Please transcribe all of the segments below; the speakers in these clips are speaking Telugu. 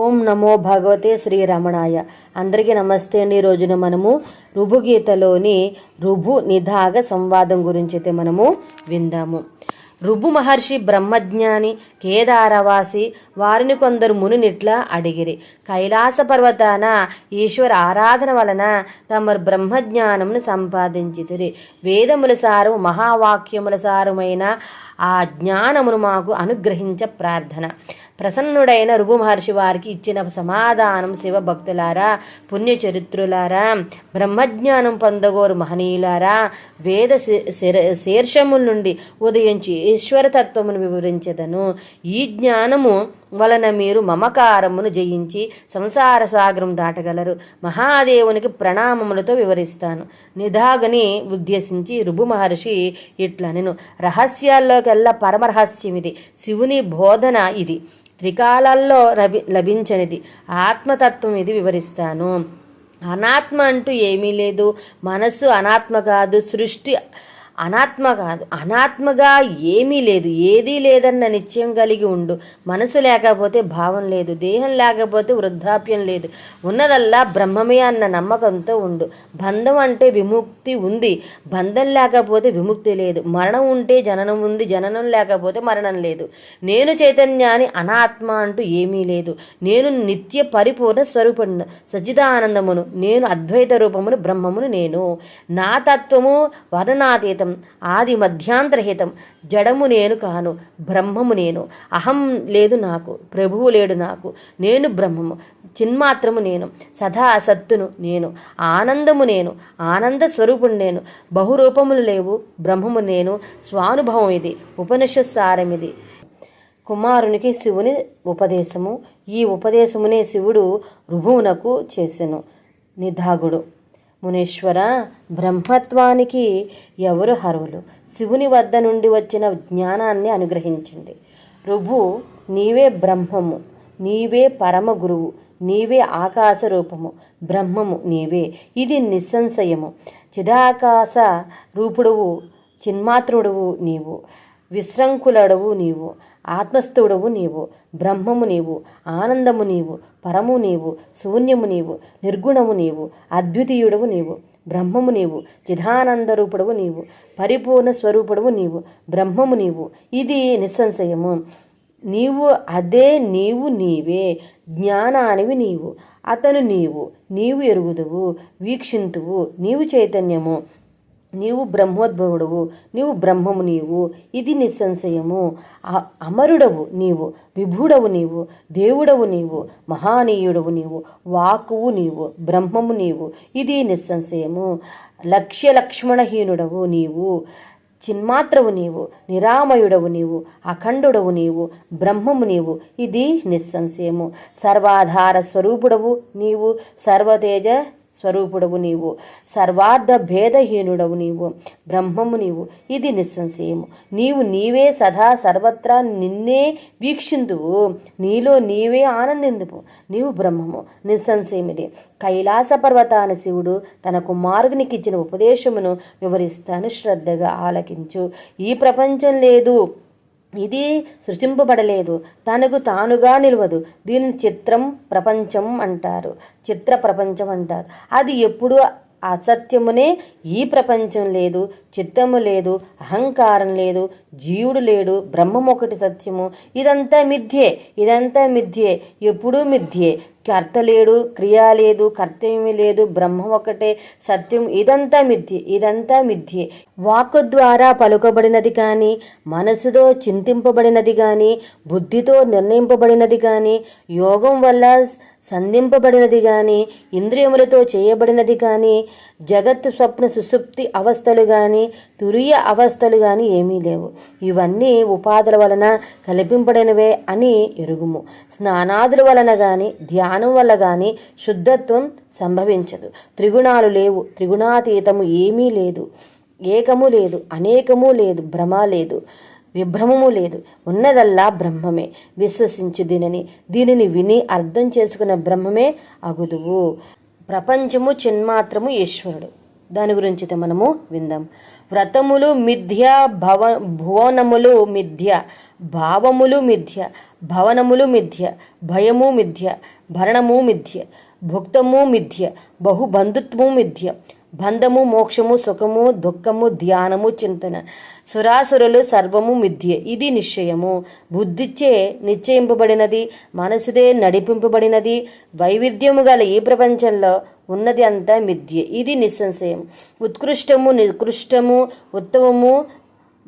ఓం నమో భగవతే శ్రీ రమణాయ. అందరికీ నమస్తే అండి. ఈ రోజున మనము రుభుగీతలోని రుభు నిధాగ సంవాదం గురించి అయితే మనము విందాము. రుభు మహర్షి బ్రహ్మజ్ఞాని కేదారవాసి వారిని కొందరు మునినిట్లా అడిగిరి. కైలాస పర్వతాన ఈశ్వర ఆరాధన వలన తమ బ్రహ్మజ్ఞానమును సంపాదించితిరి. వేదముల సారము మహావాక్యముల సారమైన ఆ జ్ఞానమును మాకు అనుగ్రహించ ప్రార్థన. ప్రసన్నుడైన రుభు మహర్షి వారికి ఇచ్చిన సమాధానం శివభక్తులారా పుణ్యచరిత్రులారా బ్రహ్మజ్ఞానం పొందగోరు మహనీయులారా వేద శిర- శీర్షముల నుండి ఉదయించి ఈశ్వరతత్వమును వివరించదను. ఈ జ్ఞానము వలన మీరు మమకారమును జయించి సంసార సాగరం దాటగలరు. మహాదేవునికి ప్రణామములతో వివరిస్తాను. నిధాగని ఉద్దేశించి రుభు మహర్షి ఇట్లా నేను రహస్యాల్లోకెల్లా పరమరహస్యం ఇది శివుని బోధన ఇది. త్రికాలాల్లో లభి లభించనిది. ఆత్మతత్వం ఇది వివరిస్తాను. అనాత్మ అంటూ ఏమీ లేదు. మనస్సు అనాత్మ కాదు. సృష్టి అనాత్మ కాదు అనాత్మగా ఏమీ లేదు. ఏదీ లేదన్న నిశ్చయం కలిగి ఉండు. మనసు లేకపోతే భావం లేదు. దేహం లేకపోతే వృద్ధాప్యం లేదు. ఉన్నదల్లా బ్రహ్మమే అన్న నమ్మకంతో ఉండు. బంధం అంటే విముక్తి ఉంది. బంధం లేకపోతే విముక్తి లేదు. మరణం ఉంటే జననం ఉంది. జననం లేకపోతే మరణం లేదు. నేను చైతన్యాన్ని అనాత్మ అంటూ ఏమీ లేదు. నేను నిత్య పరిపూర్ణ స్వరూపమును సచిదానందమును నేను అద్వైత రూపమును బ్రహ్మమును నేను. నా తత్వము వర్ణనాతీతం ఆది మధ్యాంతరహితం జడము నేను కాను బ్రహ్మము నేను. అహం లేదు నాకు ప్రభువు లేడు నాకు. నేను బ్రహ్మము చిన్మాత్రము నేను. సదా సత్తును నేను. ఆనందము నేను ఆనంద స్వరూపుడు నేను. బహురూపములు లేవు బ్రహ్మము నేను. స్వానుభవం ఇది ఉపనిషత్సారం ఇది కుమారునికి శివుని ఉపదేశము. ఈ ఉపదేశమునే శివుడు రుభువునకు చేసెను. నిధాగుడు. మునీశ్వర బ్రహ్మత్వానికి ఎవరు హరువులు? శివుని వద్ద నుండి వచ్చిన జ్ఞానాన్ని అనుగ్రహించండి. రుభు నీవే బ్రహ్మము నీవే పరమ గురువు నీవే ఆకాశ రూపము బ్రహ్మము నీవే ఇది నిస్సంశయము. చిదాకాశ రూపుడువు చిన్మాత్రుడువు నీవు. విశ్రంకులడవు నీవు ఆత్మస్థుడవు నీవు బ్రహ్మము నీవు ఆనందము నీవు పరము నీవు శూన్యము నీవు నిర్గుణము నీవు అద్వితీయుడవు నీవు బ్రహ్మము నీవు చిదానంద రూపుడవు నీవు పరిపూర్ణ స్వరూపుడవు నీవు బ్రహ్మము నీవు. ఇది నిస్సంశయము. నీవు అదే నీవు నీవే జ్ఞానానివి నీవు. అతను నీవు నీవు ఎరుగుదువు వీక్షింతువు నీవు చైతన్యము. నీవు బ్రహ్మోద్భవుడవు నీవు బ్రహ్మము నీవు. ఇది నిస్సంశయము. అ- అమరుడవు నీవు విభుడవు నీవు దేవుడవు నీవు మహానీయుడవు నీవు వాకువు నీవు బ్రహ్మము నీవు. ఇది నిస్సంశయము. లక్ష్య లక్ష్మణహీనుడవు నీవు చిన్మాత్రవు నీవు నిరామయుడవు నీవు అఖండుడవు నీవు బ్రహ్మము నీవు. ఇది నిస్సంశయము. సర్వాధార స్వరూపుడవు నీవు సర్వతేజ స్వరూపుడవు నీవు. సర్వార్థ భేదహీనుడవు నీవు. బ్రహ్మము నీవు. ఇది నిస్సంశయము. నీవు నీవే సదా సర్వత్రా నిన్నే వీక్షిందువు. నీలో నీవే ఆనందిందువు. నీవు బ్రహ్మము. నిస్సంశయమిది. కైలాస పర్వతాన శివుడు తన కుమారునికి ఇచ్చిన ఉపదేశమును వివరిస్తాను. శ్రద్ధగా ఆలకించు. ఈ ప్రపంచం లేదు. ఇది సృష్టింపబడలేదు తనకు తానుగా నిలవదు. దీనిని చిత్రం ప్రపంచం అంటారు. చిత్ర ప్రపంచం అంటారు. అది ఎప్పుడు అసత్యమునే ఈ ప్రపంచం లేదు చిత్తము లేదు అహంకారం లేదు జీవుడు లేడు బ్రహ్మం ఒకటి సత్యము. ఇదంతా మిథ్యే ఇదంతా మిథ్యే ఎప్పుడూ మిథ్యే. కర్త లేడు క్రియ లేదు కర్తవ్యం లేదు బ్రహ్మం ఒకటే సత్యం ఇదంతా మిథ్యే ఇదంతా మిథ్యే. వాక్కు ద్వారా పలుకబడినది కానీ మనసుతో చింతింపబడినది కానీ బుద్ధితో నిర్ణయింపబడినది కానీ యోగం వల్ల సంధింపబడినది కానీ ఇంద్రియములతో చేయబడినది కానీ జగత్తు స్వప్న సుసుప్తి అవస్థలు కానీ తురియ అవస్థలు కానీ ఏమీ లేవు. ఇవన్నీ ఉపాధుల వలన కల్పింపబడినవే అని ఎరుగుము. స్నానాదుల వలన కానీ ధ్యానం వల్ల కానీ శుద్ధత్వం సంభవించదు. త్రిగుణాలు లేవు. త్రిగుణాతీతము ఏమీ లేదు. ఏకము లేదు. అనేకము లేదు. భ్రమ లేదు. విభ్రమము లేదు. ఉన్నదల్లా బ్రహ్మమే. విశ్వసించు దీనిని. దీనిని విని అర్థం చేసుకున్న బ్రహ్మమే అగుదువు. ప్రపంచము చిన్మాత్రము ఈశ్వరుడు. దాని గురించి అయితే మనము విందాం. వ్రతములు మిథ్య భవ భువనములు మిథ్య భావములు మిథ్య భవనములు మిథ్య భయము మిథ్య భరణము మిథ్య భుక్తము మిథ్య బహుబంధుత్వము మిథ్య బంధము మోక్షము సుఖము దుఃఖము ధ్యానము చింతన. సురాసురులు సర్వము మిథ్య. ఇది నిశ్చయము. బుద్ధిచే నిశ్చయింపబడినది మనసుదే నడిపింపబడినది వైవిధ్యము గల ఈ ప్రపంచంలో ఉన్నది అంతా మిథ్య. ఇది నిస్సంశయం. ఉత్కృష్టము నికృష్టము ఉత్తమము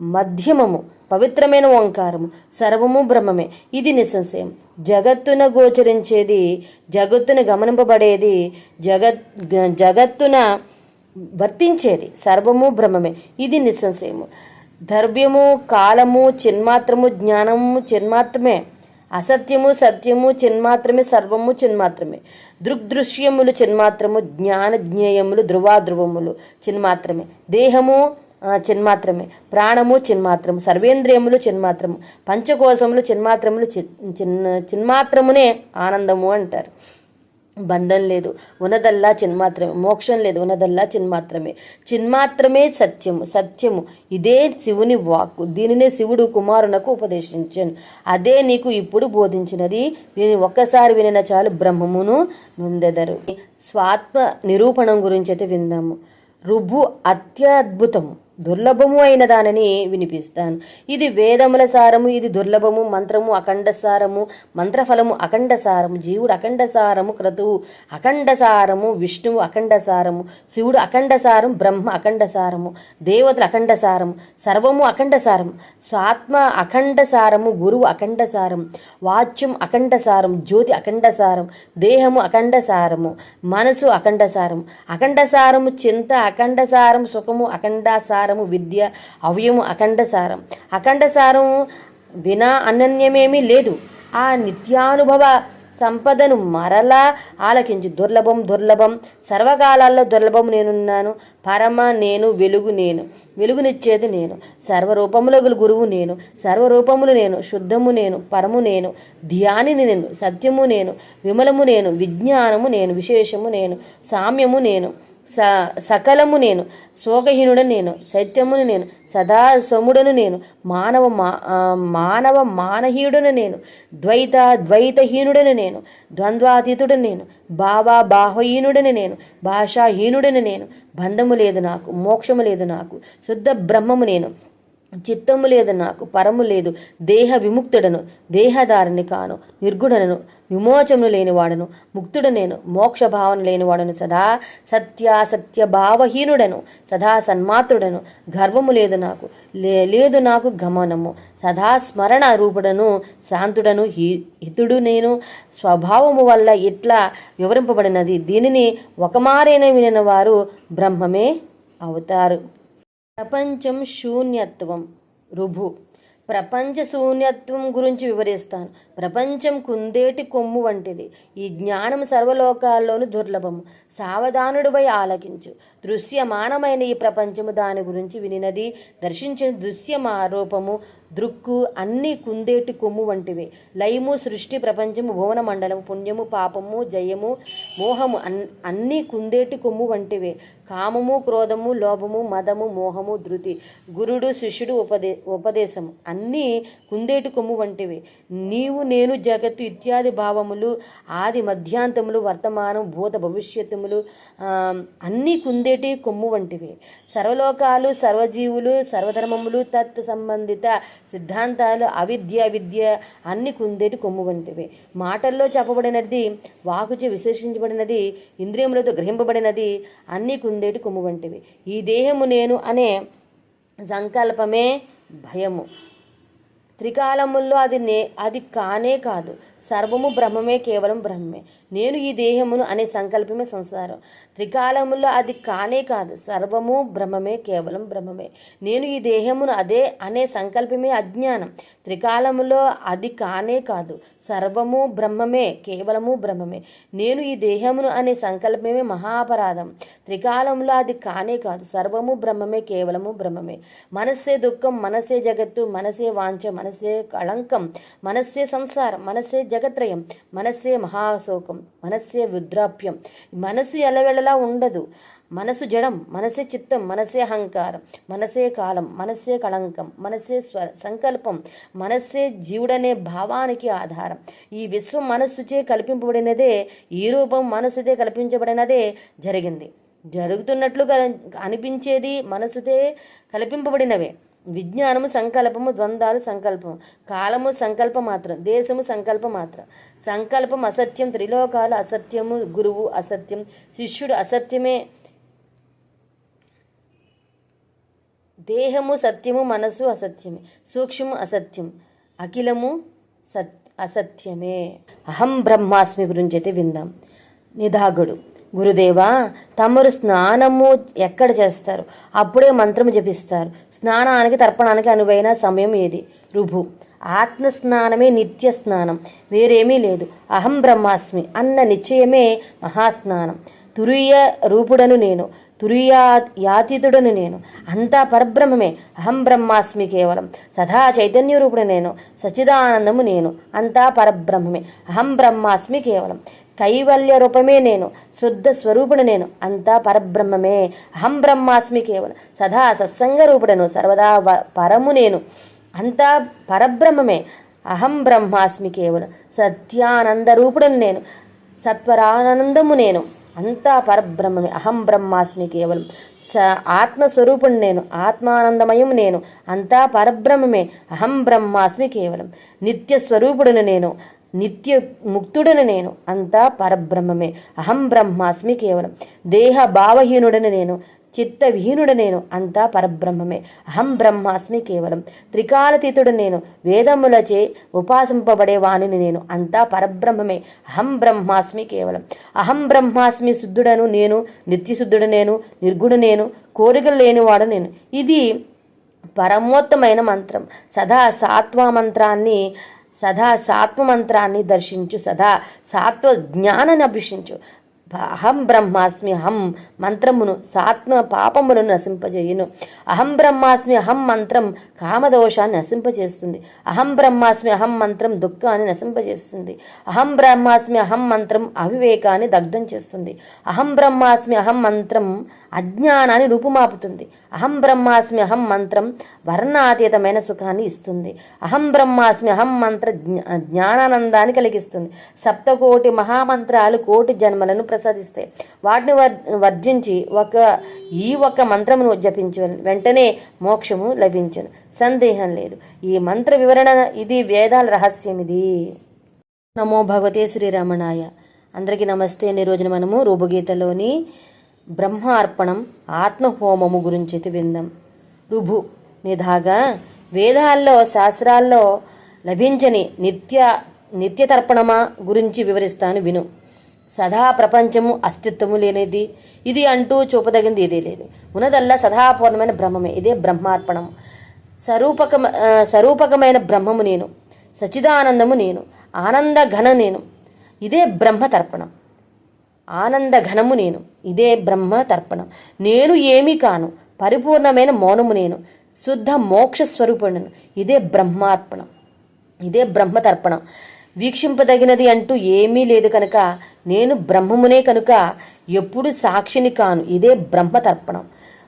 మధ్యమము పవిత్రమైన ఓంకారము సర్వము బ్రహ్మమే. ఇది నిస్సంశయం. జగత్తున గోచరించేది జగత్తున గమనింపబడేది జగత్ జగత్తున వర్తించేది. సర్వము బ్రహ్మమే. ఇది నిస్సంశయము. ద్రవ్యము కాలము చిన్మాత్రము జ్ఞానము చిన్మాత్రమే. అసత్యము సత్యము చిన్మాత్రమే సర్వము చిన్మాత్రమే. దృగ్దృశ్యములు చిన్మాత్రము జ్ఞాన జ్ఞేయములు ధ్రువాధ్రువములు చిన్మాత్రమే. దేహము చిన్మాత్రమే. ప్రాణము చిన్మాత్రము. సర్వేంద్రియములు చిన్మాత్రము. పంచకోశములు చిన్మాత్రములు చి- చిన్మాత్రమునే ఆనందము అంటారు. బంధం లేదు. ఉన్నదల్లా చిన్మాత్రమే మోక్షం లేదు. ఉన్నదల్లా చిన్మాత్రమే చిన్మాత్రమే సత్యము. సత్యము. ఇదే శివుని వాక్కు. దీనినే శివుడు కుమారునకు ఉపదేశించాను. అదే నీకు ఇప్పుడు బోధించినది. దీనిని ఒక్కసారి వినిన చాలు బ్రహ్మమును నొందెదరు. స్వాత్మ నిరూపణం గురించి అయితే విందాము. రుభు అత్యద్భుతము. దుర్లభము అయిన దానిని వినిపిస్తాను ఇది వేదముల సారము ఇది దుర్లభము మంత్రము అఖండ సారము మంత్రఫలము అఖండ సారము జీవుడు అఖండ సారము క్రతువు అఖండ సారము విష్ణువు అఖండ సారము శివుడు అఖండ సారం బ్రహ్మ అఖండ సారము దేవతలు అఖండ సారము సర్వము అఖండ సారం స్వాత్మ అఖండ సారము గురువు అఖండ సారం వాచ్యం అఖండ సారం జ్యోతి అఖండ సారం దేహము అఖండ సారము మనసు అఖండ సారం అఖండ సారము చింత అఖండ సారం సుఖము అఖండ సారము విద్య అవ్యము అఖండ సారం. అఖండ సారం వినా అనన్యమేమీ లేదు. ఆ నిత్యానుభవ సంపదను మరలా ఆలకించు. దుర్లభం దుర్లభం. సర్వకాలాల్లో దుర్లభం నేనున్నాను. పరమ నేను వెలుగు నేను. వెలుగునిచ్చేది నేను. సర్వరూపముల గురువు నేను. సర్వరూపములు నేను. శుద్ధము నేను. పరము నేను. ధ్యానిని నేను. సత్యము నేను. విమలము నేను. విజ్ఞానము నేను. విశేషము నేను. సామ్యము నేను. స సకలము నేను. శోకహీనుడను నేను. సత్యమును నేను. సదా సముడను నేను. మానవ మా మానవ మానహీయుడను నేను. ద్వైత ద్వైతహీనుడను నేను. ద్వంద్వాతీతుడను నేను. భావా బాహ్వహీనుడని నేను. భాషాహీనుడని నేను. బంధము లేదు నాకు. మోక్షము లేదు నాకు. శుద్ధ బ్రహ్మము నేను. చిత్తము లేదు నాకు పరము లేదు. దేహ విముక్తుడను దేహదారిని కాను నిర్గుణను విమోచమును లేనివాడను ముక్తుడు నేను మోక్ష భావన లేనివాడను సదా సత్యాసత్య భావహీనుడను సదా సన్మాత్రుడను. గర్వము లేదు నాకు లే- లేదు నాకు గమనము. సదా స్మరణ రూపుడను శాంతుడను హి- హితుడు నేను. స్వభావము వల్ల ఇట్లా వివరింపబడినది? దీనిని ఒకమారైన వినిన వారు బ్రహ్మమే అవుతారు. ప్రపంచం శూన్యత్వం రుభు. ప్రపంచ శూన్యత్వం గురించి వివరిస్తాను. ప్రపంచం కుందేటి కొమ్ము వంటిది. ఈ జ్ఞానం సర్వలోకాల్లోనూ దుర్లభము. సావధానుడిపై ఆలకించు. దృశ్యమానమైన ఈ ప్రపంచము దాని గురించి వినినది. దర్శించిన దృశ్యమారూపము దృక్కు అన్ని కుందేటి కొమ్ము వంటివి. లయము సృష్టి ప్రపంచము భువన మండలము పుణ్యము పాపము జయము మోహము అన్ అన్ని కుందేటి కొమ్ము వంటివే. కామము క్రోధము లోభము మదము మోహము ధృతి గురుడు శిష్యుడు ఉపదే ఉపదేశము అన్నీ కుందేటి కొమ్ము వంటివి. నీవు నేను జగత్తు ఇత్యాది భావములు ఆది మధ్యాంతములు వర్తమానం భూత భవిష్యత్తుములు అన్నీ కుందేటి కొమ్ము వంటివి. సర్వలోకాలు సర్వజీవులు సర్వధర్మములు తత్ సంబంధిత సిద్ధాంతాలు అవిద్య విద్య అన్ని కుందేటి కొమ్ము వంటివి. మాటల్లో చెప్పబడినది వాకుచే విశేషించబడినది ఇంద్రియములతో గ్రహింపబడినది అన్ని కుందేటి కొమ్ము వంటివి. ఈ దేహము నేను అనే సంకల్పమే భయము. త్రికాలముల్లో అది నే అది కానే కాదు. సర్వము బ్రహ్మమే కేవలం బ్రహ్మే. నేను ఈ దేహమును అనే సంకల్పమే సంసారం. త్రికాలములో అది కానే కాదు. సర్వము బ్రహ్మమే కేవలం బ్రహ్మమే. నేను ఈ దేహమును అదే అనే సంకల్పమే అజ్ఞానం. త్రికాలములో అది కానే కాదు. సర్వము బ్రహ్మమే కేవలము బ్రహ్మమే. నేను ఈ దేహమును అనే సంకల్పమే మహాపరాధం. త్రికాలంలో అది కానే కాదు. సర్వము బ్రహ్మమే కేవలము బ్రహ్మమే. మనస్సే దుఃఖం మనసే జగత్తు మనసే వాంఛ మనసే కళంకం మనస్సే సంసారం మనసే జగత్రయం మనస్సే మహాశోకం మనస్సే వృద్ధాప్యం మనస్సు అలా ఉండదు. మనసు జడం మనసే చిత్తం మనసే అహంకారం మనసే కాలం మనసే కళంకం మనసే స్వ సంకల్పం మనస్సే జీవుడనే భావానికి ఆధారం. ఈ విశ్వం మనస్సుచే కల్పింపబడినదే ఈ రూపం మనసుదే కల్పించబడినదే జరిగింది. జరుగుతున్నట్లు అనిపించేది మనసుదే కల్పింపబడినవే. విజ్ఞానము సంకల్పము ద్వంద్వాలు సంకల్పం కాలము సంకల్ప మాత్రం దేశము సంకల్ప మాత్రం. సంకల్పం అసత్యం త్రిలోకాలు అసత్యము గురువు అసత్యం శిష్యుడు అసత్యమే. దేహము సత్యము మనసు అసత్యమే. సూక్ష్మము అసత్యం అఖిలము సత్ అసత్యమే. అహం బ్రహ్మాస్మి గురించి అయితే విందాం. నిదాగుడు గురుదేవా తమరు స్నానము ఎక్కడ చేస్తారు? అప్పుడే మంత్రము జపిస్తారు. స్నానానికి తర్పణానికి అనువైన సమయం ఏది? రుభు. ఆత్మ స్నానమే నిత్య స్నానం వేరేమీ లేదు. అహం బ్రహ్మాస్మి అన్న నిశ్చయమే మహాస్నానం. తురియ రూపుడను నేను. తురియా యాతీతుడను నేను. అంతా పరబ్రహ్మమే. అహం బ్రహ్మాస్మి కేవలం. సదా చైతన్య రూపుడు నేను. సచిదానందము నేను. అంతా పరబ్రహ్మమే. అహం బ్రహ్మాస్మి కేవలం. కైవల్య రూపమే నేను శుద్ధ స్వరూపుడు నేను అంతా పరబ్రహ్మమే. అహం బ్రహ్మాస్మి కేవలం సదా సత్సంగ రూపుడను సర్వదా వ- పరము నేను అంతా పరబ్రహ్మమే. అహం బ్రహ్మాస్మి కేవలం సత్యానంద రూపుడను నేను సత్వరానందము నేను అంతా పరబ్రహ్మమే. అహం బ్రహ్మాస్మి కేవలం స ఆత్మస్వరూపుడు నేను ఆత్మానందమయం నేను అంతా పరబ్రహ్మమే. అహం బ్రహ్మాస్మి కేవలం నిత్య స్వరూపుడును నేను నిత్య ముక్తుడను నేను అంతా పరబ్రహ్మమే. అహం బ్రహ్మాస్మి కేవలం. దేహ భావహీనుడను నేను చిత్త విహీనుడు నేను అంతా పరబ్రహ్మమే. అహం బ్రహ్మాస్మి కేవలం. త్రికాలతీతుడు నేను వేదములచే ఉపాసింపబడే వాణిని నేను అంతా పరబ్రహ్మమే. అహం బ్రహ్మాస్మి కేవలం. అహం బ్రహ్మాస్మి శుద్ధుడను నేను నిత్యశుద్ధుడు నేను నిర్గుడు నేను కోరికలు లేనివాడు నేను. ఇది పరమోత్తమైన మంత్రం. సదా సాత్వ మంత్రాన్ని సదా సాత్వమంత్రాన్ని దర్శించు సదా సాత్వ జ్ఞానాన్ని అభ్యసించు. అహం బ్రహ్మాస్మి అహం మంత్రమును సాత్మ పాపములను నశింపజేయును. అహం బ్రహ్మాస్మి అహం మంత్రం కామదోషాన్ని నశింపజేస్తుంది. అహం బ్రహ్మాస్మి అహం మంత్రం దుఃఖాన్ని నశింపజేస్తుంది. అహం బ్రహ్మాస్మి అహం మంత్రం అవివేకాన్ని దగ్ధం చేస్తుంది. అహం బ్రహ్మాస్మి అహం మంత్రం అజ్ఞానాన్ని రూపుమాపుతుంది. అహం బ్రహ్మాస్మి అహం మంత్రం వర్ణాతీతమైన సుఖాన్ని ఇస్తుంది. అహం బ్రహ్మాస్మి అహం మంత్ర జ్ఞానానందాన్ని కలిగిస్తుంది. సప్తకోటి మహామంత్రాలు కోటి జన్మలను ప్రసాదిస్తాయి వాటిని వర్- వర్జించి ఒక ఈ ఒక మంత్రమును జపించు వెంటనే మోక్షము లభించను. సందేహం లేదు. ఈ మంత్ర వివరణ ఇది వేదాల రహస్యం ఇది నమో భగవతే శ్రీరమణాయ. అందరికీ నమస్తే అండి. రోజున మనము రూపగీతలోని బ్రహ్మ అర్పణం ఆత్మహోమము గురించి విందాం. రుభు నిధాగా వేదాల్లో శాస్త్రాల్లో లభించని నిత్య నిత్యతర్పణమా గురించి వివరిస్తాను విను. సదా ప్రపంచము అస్తిత్వము లేనిది. ఇది అంటూ చూపదగింది ఇదే లేదు. ఉన్నదల్లా సదాపూర్ణమైన బ్రహ్మమే. ఇదే బ్రహ్మార్పణము స్వరూపకమ ఆ, స్వరూపకమైన బ్రహ్మము నేను. సచిదానందము నేను. ఆనంద ఘన నేను. ఇదే బ్రహ్మ తర్పణం ఆనంద ఘనము నేను. ఇదే బ్రహ్మ తర్పణం నేను ఏమీ కాను. పరిపూర్ణమైన మౌనము నేను. శుద్ధ మోక్ష స్వరూపుణను ఇదే బ్రహ్మార్పణం. ఇదే బ్రహ్మ తర్పణం వీక్షింపదగినది అంటూ ఏమీ లేదు కనుక నేను బ్రహ్మమునే కనుక ఎప్పుడు సాక్షిని కాను. ఇదే బ్రహ్మ తర్పణం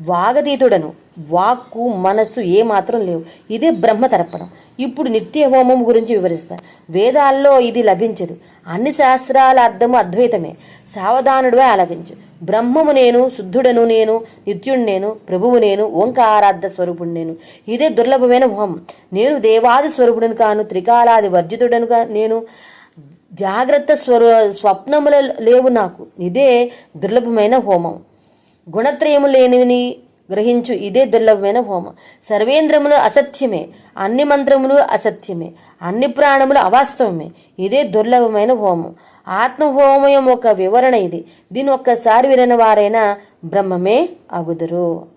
వాగతీతుడను వాక్కు మనస్సు ఏమాత్రం లేవు. ఇదే బ్రహ్మ తర్పణం. ఇప్పుడు నిత్య హోమం గురించి వివరిస్తా. వేదాల్లో ఇది లభించదు. అన్ని శాస్త్రాల అర్థము అద్వైతమే. సావధానుడివే ఆలకించు. బ్రహ్మము నేను శుద్ధుడను నేను నిత్యుడు నేను ప్రభువు నేను ఓంకారార్థ స్వరూపుడు నేను. ఇదే దుర్లభమైన హోమం. నేను దేవాది స్వరూపుడును కాను త్రికాలాది వర్జితుడను నేను. జాగ్రత్త స్వరు స్వప్నముల లేవు నాకు. ఇదే దుర్లభమైన హోమం. గుణత్రయము లేనివి గ్రహించు ఇదే దుర్లభమైన హోమం. సర్వేంద్రములు అసత్యమే అన్ని మంత్రములు అసత్యమే అన్ని ప్రాణములు అవాస్తవమే ఇదే దుర్లభమైన హోమం. ఆత్మహోమయం ఒక వివరణ ఇది. దీని ఒక్కసారి వినని వారైనా బ్రహ్మమే అగుదురు.